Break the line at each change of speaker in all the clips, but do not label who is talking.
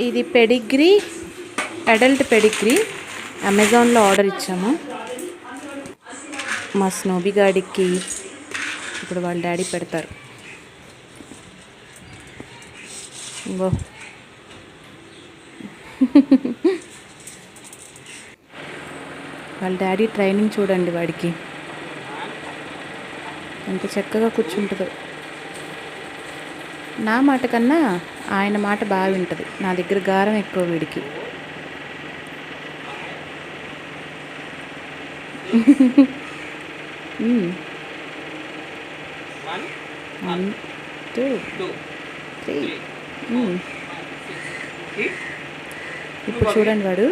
ఇది Pedigree adult Pedigree. అమెజాన్లో order ఇచ్చాము. మా స్నోబీ గాడికి ఇప్పుడు వాళ్ళ డాడీ పెడతారు. ఇంకో. వాళ్ళ డాడీ ట్రైనింగ్ చూడండి వాడికి. ఎంత చక్కగా కూర్చుంటుందో. నా మాట కన్నా ఆయన మాట బాగా వింటుంది నా దగ్గర గారం ఎక్కువ వీడికి.
One two
three
three,
hmm.
hit,
ఇప్పుడు చూడండి వాడు.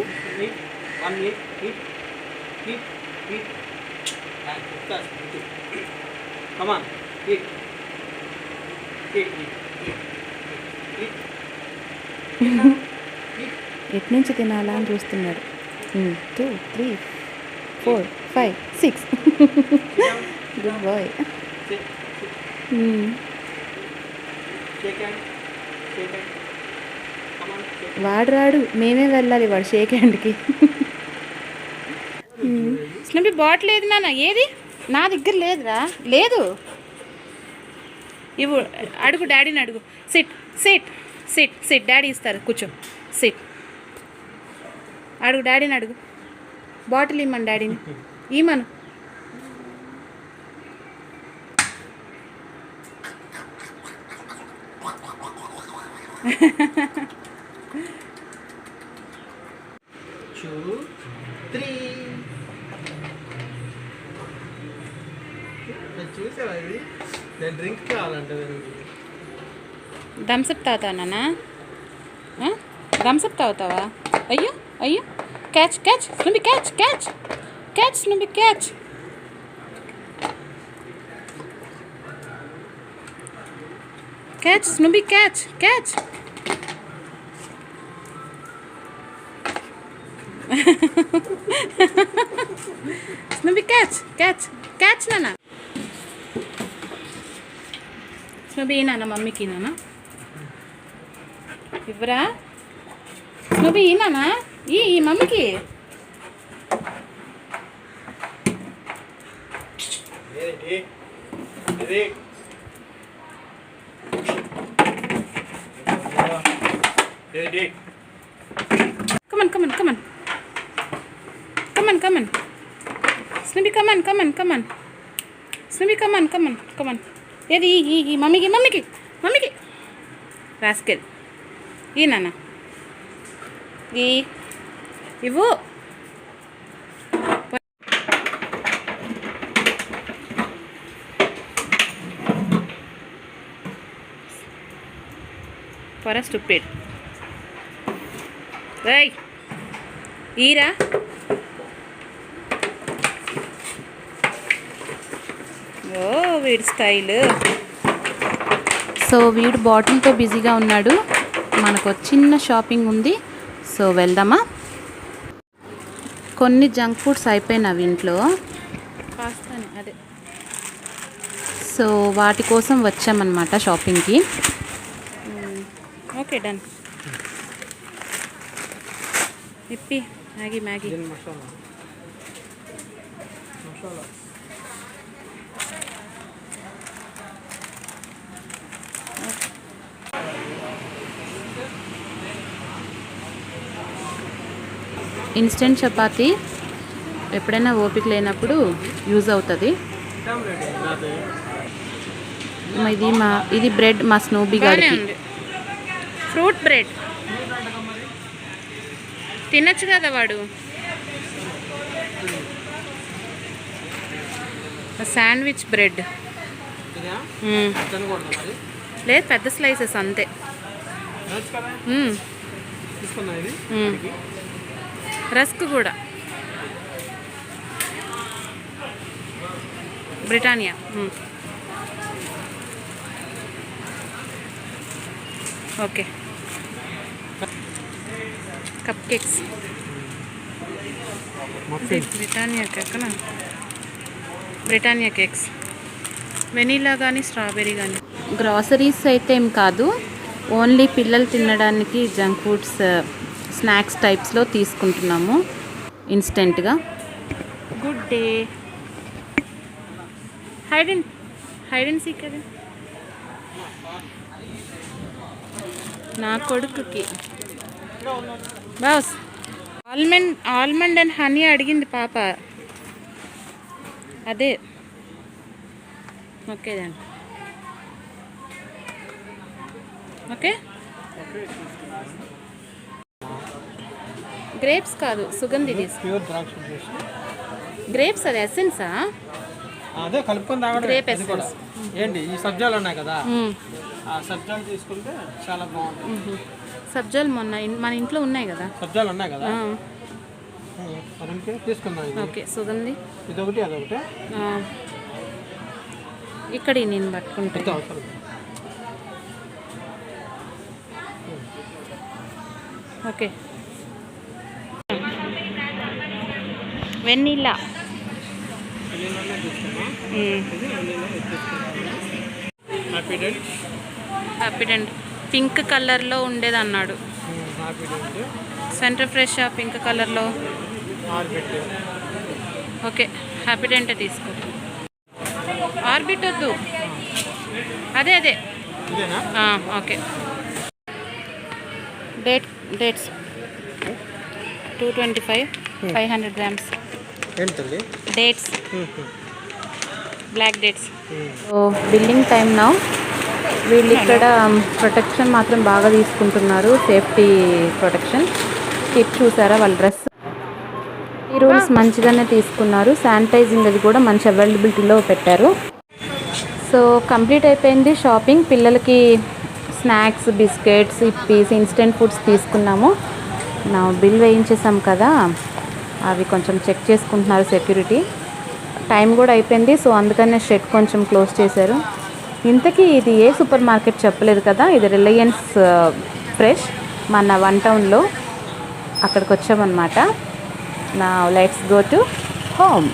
ఎటు నుంచి తినాలా అని చూస్తున్నాడు.
Two three four five six good boy
వాడు రాడు మేమే వెళ్ళాలి వాడు షేక్ హ్యాండ్కి స్నపి బాటిల్ ఏది నాన్న? ఏది? నా దగ్గర లేదురా. లేదు. ఇవ్వు అడుగు డాడీని అడుగు. Sit sit sit sit daddy ఇస్తారు కూర్చో. సిట్ అడుగు డాడీని అడుగు. బాటిల్ ఇమ్మను డాడీని ఇమ్మను.
two, three. చూసావా ఇది? నేను డ్రింక్ కావాలంటే
థమ్సప్ తాగుతావా నాన్న థమ్సప్ తాగుతావా అయ్యో అయ్యో catch catch స్నుబి catch catch catch స్నుబి catch catch స్నుబి catch catch స్నుబి catch catch catch నాన్న స్నుబి నాన్న మమ్మీకి నాన్న ఇవ్వరా స్నుబి నాన్న ఈ ఈ మమ్మీకి
ఏంటి ఇది ఏంటి
come on come on come on come on come on స్నుబి come on come on come on స్నుబి come on come on come on ఏది ఈ ఈ ఈ మమ్మీకి మమ్మీకి మమ్మీకి రాస్కెల్ ఈ నాన్న. ఈ. ఇవ్వు. For stupid. రై ఈరా. ఓ వీడి స్టైల్. సో వీడు బాటిల్తో బిజీగా ఉన్నాడు. మనకు చిన్న షాపింగ్ ఉంది. సో వెళ్దామా? కొన్ని జంక్ ఫుడ్స్ అయిపోయినవి ఇంట్లో. అదే. సో వాటి కోసం వచ్చామన్నమాట షాపింగ్కి. Okay done. Yippee Maggi
Maggi. Masala? Masala.
Instant chapati ఎప్పుడైనా ఓపిక లేనప్పుడు యూజ్ అవుతుంది. ఇది మా ఇది బ్రెడ్ మా స్నోబీ గారికి. Fruit bread. తినచ్చు కదా వాడు.
Sandwich bread.
లేదు పెద్ద స్లైసెస్ అంతే
తినొచ్చు కదా
మ్మ్.
తీసుకున్నా ఇది
మ్మ్. రస్క్ కూడా. Britannia. Okay. Cup
cakes.
Britannia cake Britannia cakes. Vanilla కానీ స్ట్రాబెర్రీ కానీ గ్రాసరీస్ అయితే ఏం కాదు. ఓన్లీ పిల్లలు తినడానికి జంక్ ఫుడ్స్ స్నాక్స్ టైప్స్లో తీసుకుంటున్నాము ఇన్స్టెంట్గా. Good Day hide and hide and seek కదా నా కొడుకుకి. Boss almond almond and honey అడిగింది పాప. అదే. ఓకే దాన్ని ఓకే? గ్రేప్స్ కాదు సుగంధి గ్రేప్స్ అది ఎసెన్సా
అదే కలుపుకొని తాగడం ఏంటి? ఈ సబ్జాలు ఉన్నాయి కదా. ఆ సబ్జాలు తీసుకుంటే చాలా బాగుంటుంది.
సబ్జాలు మొన్న మన ఇంట్లో ఉన్నాయి కదా.
సబ్జాలు ఉన్నాయి కదా? తీసుకుందాం
ఓకే సుగంధి.
ఇదొకటి అదొకటి.
ఇక్కడ నేను
అవసరం
ఓకే.
హ్యాపీ
అండ్ పింక్ కలర్లో ఉండేది అన్నాడు సెంటర్ ఫ్రెష్ పింక్ కలర్లో
ఆర్బిట్
ఓకే హ్యాపీ డెంటే తీసుకో. ఆర్బిట్ వద్దు. అదే అదే. Okay. Date dates two twenty five five hundred grams
ఏంటి తల్లి
dates. Black dates. So billing time నా. వీళ్ళు ఇక్కడ ప్రొటెక్షన్ మాత్రం బాగా తీసుకుంటున్నారు సేఫ్టీ ప్రొటెక్షన్. టిప్ చూసారా వాళ్ళ డ్రెస్? ఈ రూల్స్ మంచిగానే తీసుకున్నారు. శానిటైజింగ్ అది కూడా మంచి అవైలబిలిటీలో పెట్టారు. సో కంప్లీట్ అయిపోయింది షాపింగ్. పిల్లలకి స్నాక్స్ బిస్కెట్స్ ఇప్పీస్ ఇన్స్టెంట్ ఫుడ్స్ తీసుకున్నాము. నా బిల్ వేయించేసాం కదా. అవి కొంచెం చెక్ చేసుకుంటున్నారు సెక్యూరిటీ. టైం కూడా అయిపోయింది సో అందుకనే షెడ్ కొంచెం క్లోజ్ చేశారు. ఇంతకీ ఇది ఏ సూపర్ మార్కెట్ చెప్పలేదు కదా ఇది రిలయన్స్ ఫ్రెష్ మన వన్ టౌన్లో అక్కడికి వచ్చామన్నమాట. నా let's go to home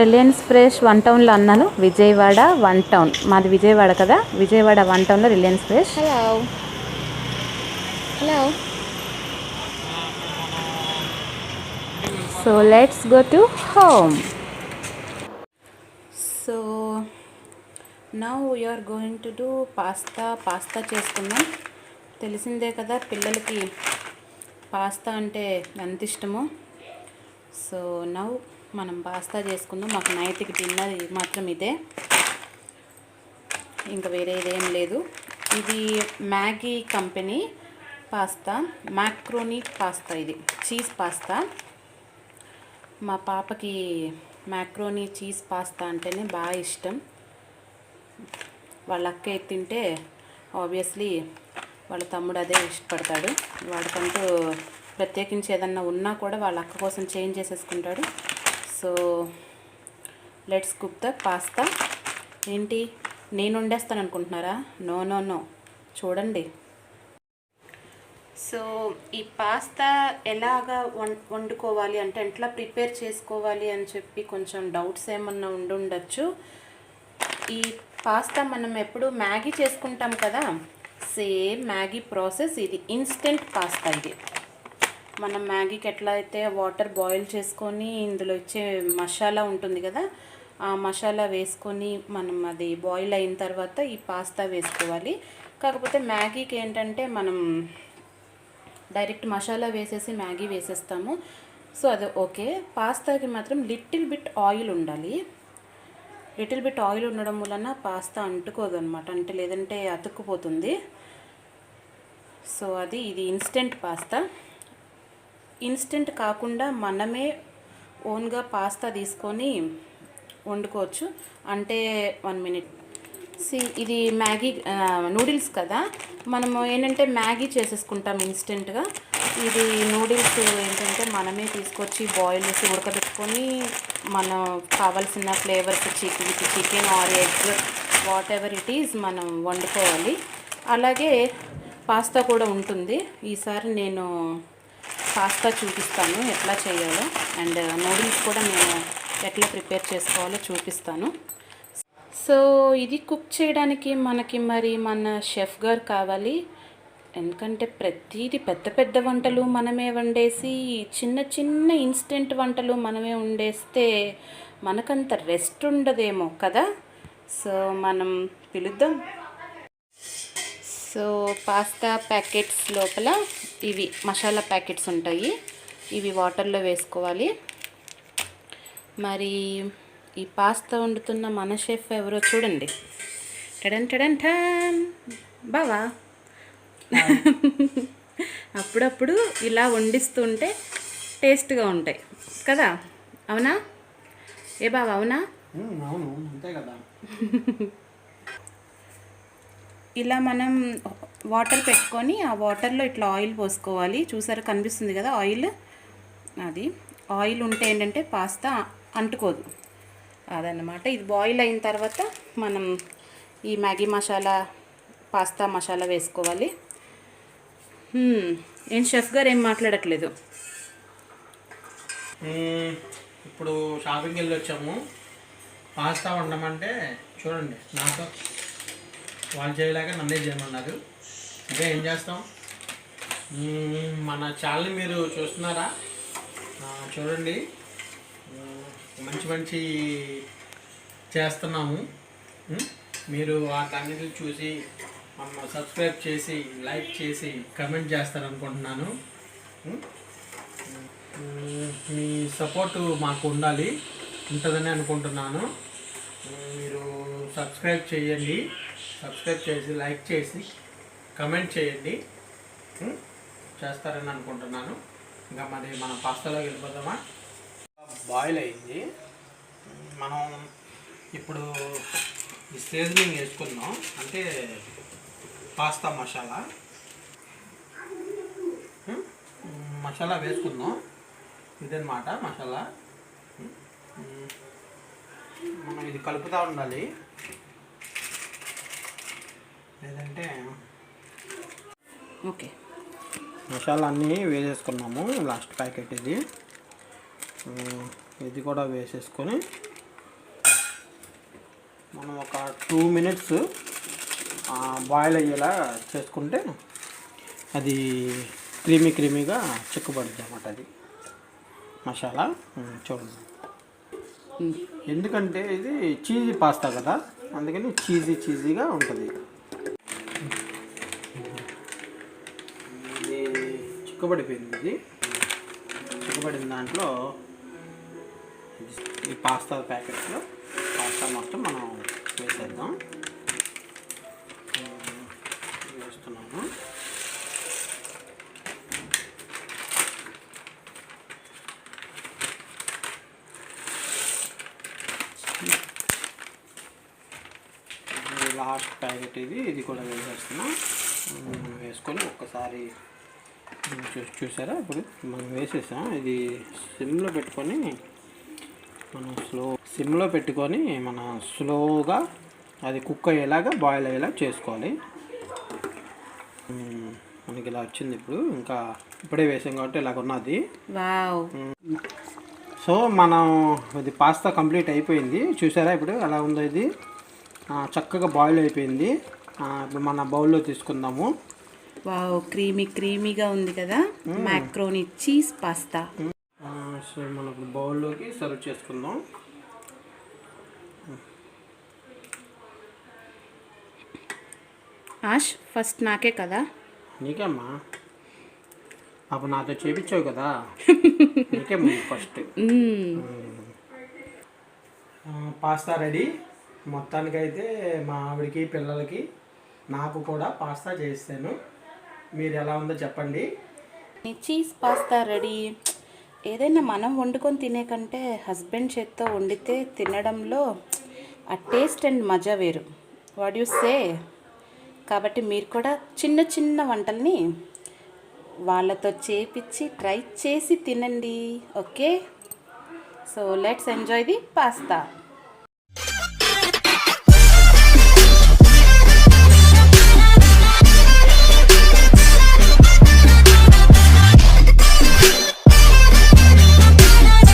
Reliance Fresh one టౌన్లో అన్నాను విజయవాడ వన్ టౌన్. మాది విజయవాడ కదా విజయవాడ వన్ టౌన్లో Reliance Fresh. Hello hello so let's go to home so now we are going to do pasta pasta చేసుకుందాం. తెలిసిందే కదా పిల్లలకి పాస్తా అంటే ఎంత ఇష్టమో. సో నౌ మనం పాస్తా చేసుకుందాం. మాకు నైట్కి డిన్నర్ మాత్రం ఇదే. ఇంకా వేరే ఇదేం లేదు. ఇది Maggi company pasta. Macaroni pasta ఇది. Cheese pasta. మా పాపకి మ్యాక్రోనీ చీజ్ పాస్తా అంటేనే బాగా ఇష్టం. వాళ్ళ అక్క తింటే ఆబ్వియస్లీ వాళ్ళ తమ్ముడు అదే ఇష్టపడతాడు. వాడికంటూ ప్రత్యేకించి ఏదన్నా ఉన్నా కూడా వాళ్ళ అక్క కోసం change చేసేసుకుంటాడు. So let's cook the pasta ఏంటి? నేను వండేస్తాను అనుకుంటున్నారా? నో నో నో చూడండి. సో ఈ పాస్తా ఎలాగా వం వండుకోవాలి అంటే ఎట్లా ప్రిపేర్ చేసుకోవాలి అని చెప్పి కొంచెం డౌట్స్ ఏమన్నా ఉండుండొచ్చు. ఈ పాస్తా మనం ఎప్పుడు మ్యాగీ చేసుకుంటాం కదా సేమ్ మ్యాగీ ప్రాసెస్ ఇది. ఇన్స్టెంట్ పాస్తా ఇది. మనం మ్యాగీకి ఎట్లా అయితే వాటర్ బాయిల్ చేసుకొని ఇందులో ఇచ్చే మసాలా ఉంటుంది కదా ఆ మసాలా వేసుకొని మనం అది బాయిల్ అయిన తర్వాత ఈ పాస్తా వేసుకోవాలి. కాకపోతే మ్యాగీకి ఏంటంటే మనం డైరెక్ట్ మసాలా వేసేసి మ్యాగీ వేసేస్తాము. సో అది ఓకే. పాస్తాకి మాత్రం లిటిల్ బిట్ ఆయిల్ ఉండాలి. లిటిల్ బిట్ ఆయిల్ ఉండడం వలన పాస్తా అంటుకోదు అనమాట అంటే లేదంటే అతుక్కుపోతుంది. సో అది ఇది ఇన్స్టెంట్ పాస్తా. ఇన్స్టెంట్ కాకుండా మనమే ఓన్గా పాస్తా తీసుకొని వండుకోవచ్చు. అంటే వన్ మినిట్. సి ఇది మ్యాగీ నూడిల్స్ కదా? మనము ఏంటంటే మ్యాగీ చేసేసుకుంటాం ఇన్స్టెంట్గా. ఇది నూడిల్స్ ఏంటంటే మనమే తీసుకొచ్చి బాయిల్ చేసి ఉడకబెట్టుకొని మనం కావాల్సిన flavours chicken chicken or egg whatever it is మనం వండుకోవాలి. అలాగే పాస్తా కూడా ఉంటుంది. ఈసారి నేను పాస్తా చూపిస్తాను ఎట్లా చేయాలో. అండ్ నూడిల్స్ కూడా నేను ఎట్లా ప్రిపేర్ చేసుకోవాలో చూపిస్తాను. సో ఇది కుక్ చేయడానికి మనకి మరి మన షెఫ్ గారు కావాలి. ఎందుకంటే ప్రతిదీ పెద్ద పెద్ద వంటలు మనమే వండేసి చిన్న చిన్న ఇన్స్టెంట్ వంటలు మనమే వండేస్తే మనకంత రెస్ట్ ఉండదేమో కదా? సో మనం పిలుద్దాం. సో పాస్తా ప్యాకెట్స్ లోపల ఇవి మసాలా ప్యాకెట్స్ ఉంటాయి. ఇవి వాటర్లో వేసుకోవాలి. మరి ఈ పాస్తా వండుతున్న మన షెఫ్ ఎవరో చూడండి. టడన్ టడన్ ఠాన్ బావా? అప్పుడప్పుడు ఇలా వండిస్తుంటే టేస్ట్గా ఉంటాయి. కదా? అవునా? ఏ బావా అవునా?
ఉమ్, అవును అంతే కదా.
ఇలా మనం వాటర్ పెట్టుకొని ఆ వాటర్లో ఇట్లా ఆయిల్ పోసుకోవాలి. చూసారు కనిపిస్తుంది కదా ఆయిల్? అది. ఆయిల్ ఉంటే ఏంటంటే పాస్తా అంటుకోదు. అదనమాట ఇది బాయిల్ అయిన తర్వాత మనం ఈ మ్యాగీ మసాలా పాస్తా మసాలా వేసుకోవాలి. ఏం షెఫ్ గారు ఏం మాట్లాడట్లేదు?
ఇప్పుడు షాపింగ్కి వెళ్ళి వచ్చాము పాస్తా వండమంటే చూడండి నాతో వాళ్ళు చేయలేక నన్నే చేయమన్నారు. అంటే ఏం చేస్తాం? మన ఛానల్ మీరు చూస్తున్నారా? చూడండి. మంచి మంచి చేస్తున్నాము. మీరు మీరు వాటన్నిటిని చూసి మమ్మల్ని సబ్స్క్రైబ్ చేసి లైక్ చేసి కమెంట్ చేస్తారనుకుంటున్నాను. మీ సపోర్టు మాకు ఉండాలి ఉంటుందని అనుకుంటున్నాను. మీరు సబ్స్క్రైబ్ చేయండి. సబ్స్క్రైబ్ చేసి లైక్ చేసి కమెంట్ చేయండి. చేస్తారని అనుకుంటున్నాను. ఇంకా మరి మన పాస్తాలోకి వెళ్ళిపోతామా బాయిల్ అయింది. మనం ఇప్పుడు ఈ సీజనింగ్ వేసుకుందాం అంటే పాస్తా మసాలా. మసాలా వేసుకుందాం ఇదన్నమాట మసాలా. మనం ఇది కలుపుతూ ఉండాలి లేదంటే
ఓకే
మసాలా అన్నీ వేసేసుకున్నాము లాస్ట్ ప్యాకెట్ ఇది. ఇది కూడా వేసేసుకొని మనం ఒక టూ మినిట్స్ బాయిల్ అయ్యేలా చేసుకుంటే అది క్రీమీ క్రీమీగా చిక్కుపడుద్ది అన్నమాట అది మసాలా. చూడండి. ఎందుకంటే ఇది చీజీ పాస్తా కదా అందుకని చీజీ చీజీగా ఉంటుంది చిక్కబడిపోయింది ఇది చిక్కబడిన దాంట్లో ఈ పాస్తా ప్యాకెట్లో పాస్తా మొత్తం మనం వేసేద్దాం. వేస్తున్నాము లాస్ట్ ప్యాకెట్ ఇది ఇది కూడా వేసేస్తున్నాం. వేసుకొని ఒక్కసారి చూసారా? ఇప్పుడు మనం వేసేసాం. ఇది సిమ్లో పెట్టుకొని మనం స్లో సిమ్లో పెట్టుకొని మనం స్లోగా అది కుక్ అయ్యేలాగా బాయిల్ అయ్యేలా చేసుకోవాలి. మనకి ఇలా వచ్చింది ఇప్పుడు. ఇంకా ఇప్పుడే వేసాం కాబట్టి ఇలాగ ఉన్నది.
వావ్.
సో మనం ఇది పాస్తా కంప్లీట్ అయిపోయింది. చూసారా ఇప్పుడు ఎలా ఉందో ఇది? చక్కగా బాయిల్ అయిపోయింది. ఇప్పుడు మన బౌల్లో తీసుకుందాము.
వావ్ క్రీమీ క్రీమీగా ఉంది కదా. మ్యాక్రోని చీజ్ పాస్తా
సో మనకు బౌల్లోకి సర్వ్ చేసుకుందాం.
ఆష్ ఫస్ట్ నాకే కదా?
నీకేమ్మా? అప్పుడు నాతో చేపించావు కదా? నీకే ఫస్ట్. Pasta ready. మొత్తానికైతే మా ఆవిడకి పిల్లలకి నాకు కూడా పాస్తా చేస్తాను మీరు ఎలా ఉందో చెప్పండి.
Cheese pasta ready. ఏదైనా మనం వండుకొని తినే కంటే హస్బెండ్ చేత్తో వండితే తినడంలో ఆ టేస్ట్ అండ్ మజా వేరు. What you say? కాబట్టి మీరు కూడా చిన్న చిన్న వంటల్ని వాళ్ళతో చేపించి ట్రై చేసి తినండి. Okay? So let's enjoy the pasta.